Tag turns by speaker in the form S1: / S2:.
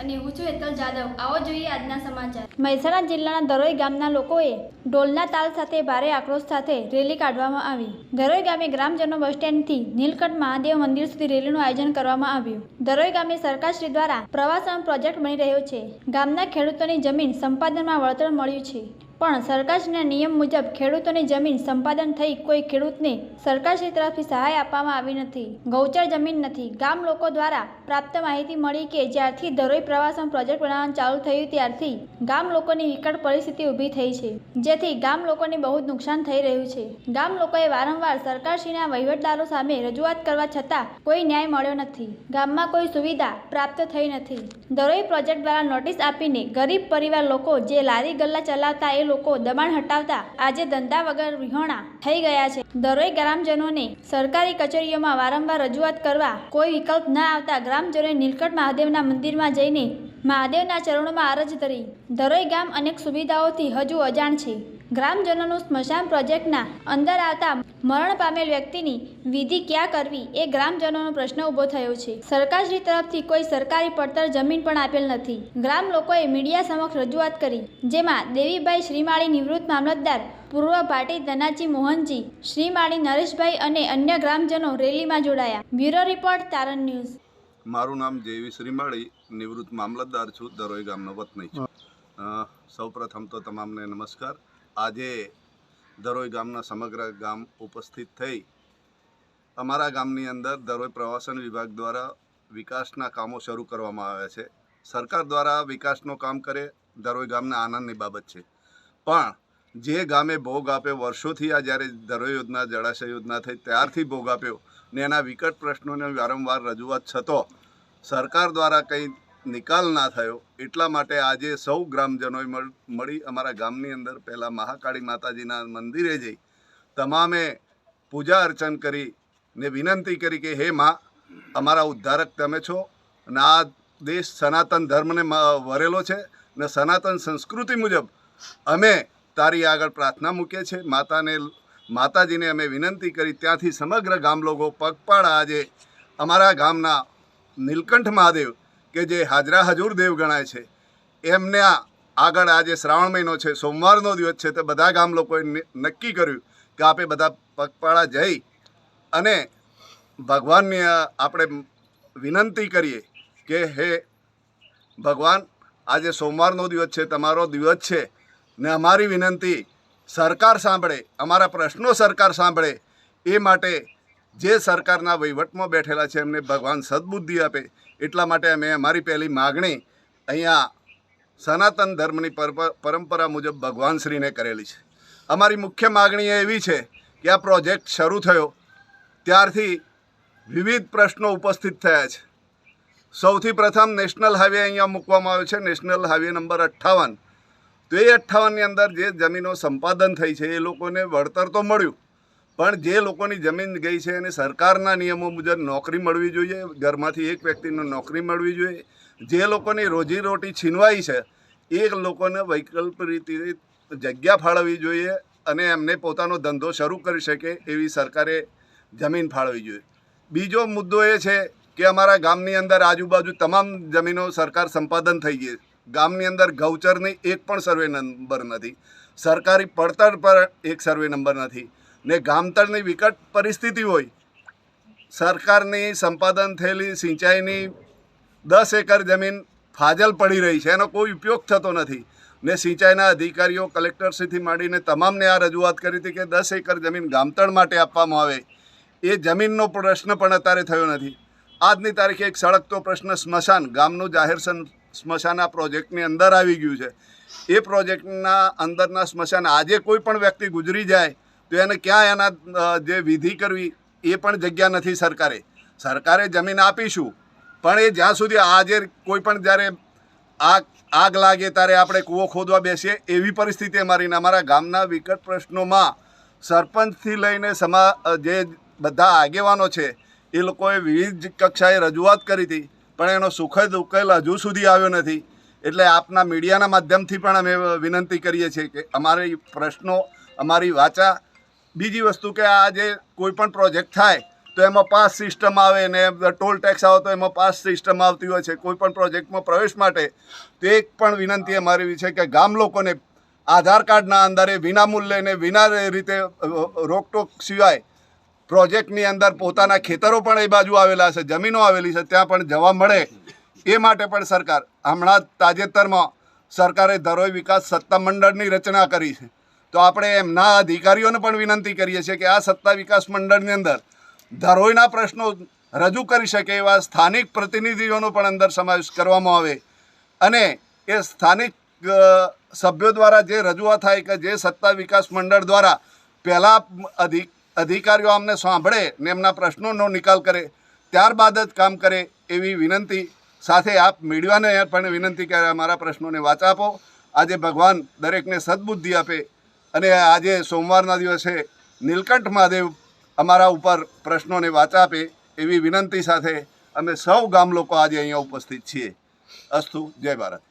S1: અને હું છું હેતલ જાદવ. આવો જોઈએ આજના સમાચાર.
S2: મહેસાણા જિલ્લાના દરોઈ ગામના લોકોએ ઢોલના તાલ સાથે ભારે આક્રોશ સાથે રેલી કાઢવામાં આવી. દરોઈ ગામે ગ્રામજનો બસ સ્ટેન્ડથી નીલકંઠ મહાદેવ મંદિર સુધી રેલીનું આયોજન કરવામાં આવ્યું. દરોઈ ગામે સરકારશ્રી દ્વારા પ્રવાસન પ્રોજેક્ટ બની રહ્યો છે. ગામના ખેડૂતોની જમીન સંપાદનમાં વળતર મળ્યું છે. પણ સરકારશ્રીના નિયમ મુજબ ખેડૂતોની જમીન સંપાદન થઈ કોઈ ખેડૂતને સરકારશ્રી તરફથી સહાય આપવામાં આવી નથી. ગૌચર જમીન નથી. ગામ લોકો દ્વારા પ્રાપ્ત માહિતી મળી કે જ્યારથી દરોઈ પ્રવાસન પ્રોજેક્ટ બનાવવાનું ચાલુ થયું ત્યારથી ગામ લોકોની વિકટ પરિસ્થિતિ ઊભી થઈ છે. જેથી ગામ લોકોને બહુ જ નુકસાન થઈ રહ્યું છે. ગામ લોકોએ વારંવાર સરકારશ્રીના વહીવટદારો સામે રજૂઆત કરવા છતાં કોઈ ન્યાય મળ્યો નથી. ગામમાં કોઈ સુવિધા પ્રાપ્ત થઈ નથી. દરોઈ પ્રોજેક્ટ દ્વારા નોટિસ આપીને ગરીબ પરિવાર લોકો જે લારી ગલ્લા ચલાવતા એ લોકો દબાણ હટાવતા આજે ધંધા વગર વિહોણા થઈ ગયા છે. દરોઈ ગ્રામજનોને સરકારી કચેરીઓમાં વારંવાર રજૂઆત કરવા કોઈ વિકલ્પ ન આવતા ગ્રામજનોએ નીલકંઠ મહાદેવના મંદિરમાં જઈને મહાદેવના ચરણોમાં અરજ ધરી. દરોઈ ગામ અનેક સુવિધાઓથી હજુ અજાણ છે. ગ્રામજનોનું સ્મશાન પ્રોજેક્ટના અંદર આવતા મરણ પામેલ વ્યક્તિની વિધિ ક્યાં કરવી એ ગ્રામજનોનો પ્રશ્ન ઊભો થયો છે. સરકારશ્રી તરફથી કોઈ સરકારી પડતર જમીન પણ આપેલ નથી. ગ્રામ લોકોએ મીડિયા સમક્ષ રજૂઆત કરી, જેમાં દેવીભાઈ શ્રીમાળી નિવૃત્ત મામલતદાર પૂર્વ ભાટી ધનાજી મોહનજી, શ્રીમાળી નરેશભાઈ અને અન્ય ગ્રામજનો રેલીમાં જોડાયા. બ્યુરો રિપોર્ટ તારણ ન્યૂઝ.
S3: મારું નામ જેવી શ્રીમાળી નિવૃત્ત મામલતદાર છું, દરોઈ ગામનો વતની છું. સૌપ્રથમ તો તમામને નમસ્કાર. આજે દરોઈ ગામના સમગ્ર ગામ ઉપસ્થિત થઈ અમારા ગામની અંદર દરોઈ પ્રવાસન વિભાગ દ્વારા વિકાસના કામો શરૂ કરવામાં આવ્યા છે. સરકાર દ્વારા વિકાસનું કામ કરે, દરોઈ ગામના આનંદની બાબત છે. પણ જે ગામે ભોગ આપ્યો, વર્ષોથી આ જ્યારે ધરો યોજના જળાશય યોજના થઈ ત્યારથી ભોગ આપ્યો ને એના વિકટ પ્રશ્નોને વારંવાર રજૂઆત છતો સરકાર દ્વારા કંઈ નિકાલ ના થયો, એટલા માટે આજે સૌ ગ્રામજનોએ મળ- અમારા ગામની અંદર પહેલાં મહાકાળી માતાજીના મંદિરે જઈ તમામે પૂજા અર્ચન કરી ને વિનંતી કરી કે, હે માં, અમારા ઉદ્ધારક તમે છો અને આ દેશ સનાતન ધર્મને વરેલો છે ને સનાતન સંસ્કૃતિ મુજબ અમે તારી આગળ પ્રાર્થના મૂકે છે. માતાને, માતાજીને અમે વિનંતી કરી ત્યાંથી સમગ્ર ગામ લોકો પગપાળા આજે અમારા ગામના નીલકંઠ મહાદેવ કે જે હાજરા હજુર દેવ ગણાય છે. એમને આગળ આજે શ્રાવણ મહિનો છે, સોમવારનો દિવસ છે તો બધા ગામ લોકોએ નક્કી કર્યું કે આપણે બધા પગપાળા જઈ અને ભગવાનને આપણે વિનંતી કરીએ કે હે ભગવાન, આજે સોમવારનો દિવસ છે, તમારો દિવસ છે. ને અમારી વિનંતી, સરકાર સાંભળે, અમારા પ્રશ્નો સરકાર સાંભળે, એ માટે જે સરકારના વહીવટમાં બેઠેલા છે, એમને ભગવાન સદબુદ્ધિ આપે, એટલા માટે અમે અમારી પહેલી માગણી અહીંયા સનાતન ધર્મની પરંપરા મુજબ ભગવાન શ્રીને કરેલી છે. અમારી મુખ્ય માગણી એવી છે કે આ પ્રોજેક્ટ શરૂ થયો, ત્યારથી વિવિધ પ્રશ્નો ઉપસ્થિત થયા છે. સૌથી પ્રથમ નેશનલ હાઈવે અહીંયા મૂકવામાં આવ્યો છે, નેશનલ હાઈવે નંબર અઠ્ઠાવન. તો એ અઠ્ઠાવનની અંદર જે જમીનો સંપાદન થઈ છે, એ લોકોને વળતર તો મળ્યું. પણ જે લોકોની જમીન ગઈ છે, એને સરકારના નિયમો મુજબ નોકરી મળવી જોઈએ, ઘરમાંથી એક વ્યક્તિને નોકરી મળવી જોઈએ. જે લોકોની રોજીરોટી છીનવાઈ છે, એ લોકોને વૈકલ્પિક રીતે જગ્યા ફાળવવી જોઈએ અને એમને પોતાનો ધંધો શરૂ કરી શકે એવી સરકારે જમીન ફાળવવી જોઈએ. બીજો મુદ્દો એ છે કે અમારા ગામની અંદર આજુબાજુ તમામ જમીનો સરકાર સંપાદન થઈ ગઈ ગામની અંદર ગૌચરની એક પણ સર્વે નંબર નથી. સરકારી પડતર પર એક સર્વે નંબર નથી. ને ગામતળની વિકટ પરિસ્થિતિ હોય, સરકારની સંપાદન થયેલી સિંચાઈની દસ એકર જમીન ફાજલ પડી રહી છે, એનો કોઈ ઉપયોગ થતો નથી. ને સિંચાઈના અધિકારીઓ, કલેક્ટરશ્રીથી માંડીને તમામને આ રજૂઆત કરી હતી કે દસ એકર જમીન ગામતળ માટે આપવામાં આવે. એ જમીનનો પ્રશ્ન પણ અત્યારે થયો નથી. આજની તારીખે એક સળગતો પ્રશ્ન સ્મશાન, ગામનું જાહેર સ્મશાન પ્રોજેક્ટની અંદર આવી ગયું છે. એ પ્રોજેક્ટના અંદરના સ્મશાન આજે કોઈ પણ વ્યક્તિ ગુજરી જાય તો એને ક્યાં એના જે વિધિ કરવી એ પણ જગ્યા નથી સરકારે. સરકારે જમીન આપીશું, પણ એ જ્યાં સુધી આજે કોઈ પણ જ્યારે આગ આગ લાગે ત્યારે આપણે કૂવો ખોદવા બેસીએ એવી પરિસ્થિતિ અમારી અમારા ગામના વિકટ પ્રશ્નોમાં સરપંચથી લઈને સમા જે બધા આગેવાનો છે એ લોકોએ વિવિધ કક્ષાએ રજૂઆત કરી હતી. પણ એનો સુખદ ઉકેલ હજુ સુધી આવ્યો નથી. એટલે આપના મીડિયાના માધ્યમથી પણ અમે વિનંતી કરીએ છીએ કે અમારી પ્રશ્નો, અમારી વાચા, બીજી વસ્તુ કે આ જે કોઈ પણ પ્રોજેક્ટ થાય, તો એમાં પાસ સિસ્ટમ આવે ને ટોલ ટેક્સ આવે તો એમાં પાસ સિસ્ટમ આવતી હોય છે કોઈ પણ પ્રોજેક્ટમાં પ્રવેશ માટે, તો એક પણ વિનંતી અમારી છે કે ગામ લોકોને આધાર કાર્ડના અંદરે વિના મૂલ્યે ને વિના રીતે રોકટોક સિવાય પ્રોજેક્ટની અંદર પોતાના ખેતરો પણ એ બાજુ આવેલા છે, જમીનો આવેલી છે, ત્યાં પણ જવા મળે એ માટે પણ સરકાર હમણાં તાજેતરમાં સરકારે ધરોઈ વિકાસ સત્તા મંડળની રચના કરી છે. તો આપણે એમના અધિકારીઓને પણ વિનંતી કરીએ છીએ કે આ સત્તા વિકાસ મંડળની અંદર ધરોઈના પ્રશ્નો રજૂ કરી શકે એવા સ્થાનિક પ્રતિનિધિઓનો પણ અંદર સમાવેશ કરવામાં આવે અને એ સ્થાનિક સભ્યો દ્વારા જે રજૂઆત થાય કે જે સત્તા વિકાસ મંડળ દ્વારા પહેલાં અધિક અધિકારીઓ અમને સાંભળે ને એમના પ્રશ્નોનો નિકાલ કરે, ત્યારબાદ જ કામ કરે એવી વિનંતી સાથે આપ મીડિયાને પણ વિનંતી કરે અમારા પ્રશ્નોને વાચા આપો. આજે ભગવાન દરેકને સદબુદ્ધિ આપે અને આજે સોમવારના દિવસે નીલકંઠ મહાદેવ અમારા ઉપર પ્રશ્નોને વાચા આપે એવી વિનંતી સાથે અમે સૌ ગામ લોકો આજે અહીંયા ઉપસ્થિત છીએ. અસ્તુ, જય ભારત.